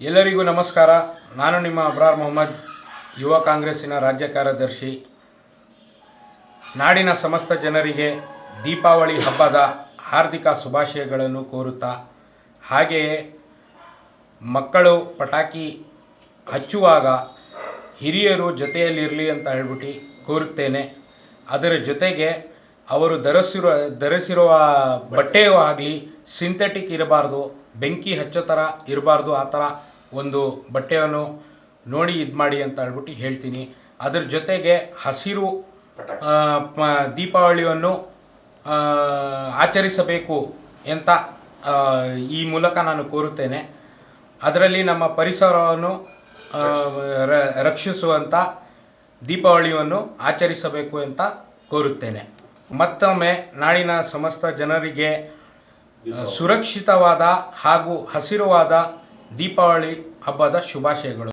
ಎಲ್ಲರಿಗೂ ನಮಸ್ಕಾರ. ನಾನು ನಿಮ್ಮ ಅಬ್ರಾರ್ ಮೊಹಮ್ಮದ್, ಯುವ ಕಾಂಗ್ರೆಸ್ಸಿನ ರಾಜ್ಯ ಕಾರ್ಯದರ್ಶಿ. ನಾಡಿನ ಸಮಸ್ತ ಜನರಿಗೆ ದೀಪಾವಳಿ ಹಬ್ಬದ ಹಾರ್ದಿಕ ಶುಭಾಶಯಗಳನ್ನು ಕೋರುತ್ತಾ, ಹಾಗೆಯೇ ಮಕ್ಕಳು ಪಟಾಕಿ ಹಚ್ಚುವಾಗ ಹಿರಿಯರು ಜೊತೆಯಲ್ಲಿರಲಿ ಅಂತ ಹೇಳ್ಬಿಟ್ಟು ಕೋರುತ್ತೇನೆ. ಅದರ ಜೊತೆಗೆ ಅವರು ಧರಿಸಿರುವ ಧರಿಸಿರುವ ಬಟ್ಟೆಯೂ ಆಗಲಿ ಸಿಂಥೆಟಿಕ್ ಇರಬಾರ್ದು, ಬೆಂಕಿ ಹಚ್ಚೋ ಥರ ಇರಬಾರ್ದು, ಆ ಥರ ಒಂದು ಬಟ್ಟೆಯನ್ನು ನೋಡಿ ಇದು ಮಾಡಿ ಅಂತ ಹೇಳ್ಬಿಟ್ಟು ಹೇಳ್ತೀನಿ. ಅದರ ಜೊತೆಗೆ ಹಸಿರು ದೀಪಾವಳಿಯನ್ನು ಆಚರಿಸಬೇಕು ಅಂತ ಈ ಮೂಲಕ ನಾನು ಕೋರುತ್ತೇನೆ. ಅದರಲ್ಲಿ ನಮ್ಮ ಪರಿಸರವನ್ನು ರಕ್ಷಿಸುವಂಥ ದೀಪಾವಳಿಯನ್ನು ಆಚರಿಸಬೇಕು ಅಂತ ಕೋರುತ್ತೇನೆ. ಮತ್ತೊಮ್ಮೆ ನಾಡಿನ ಸಮಸ್ತ ಜನರಿಗೆ ಸುರಕ್ಷಿತವಾದ ಹಾಗೂ ಹಸಿರುವಾದ ದೀಪಾವಳಿ ಹಬ್ಬದ ಶುಭಾಶಯಗಳು.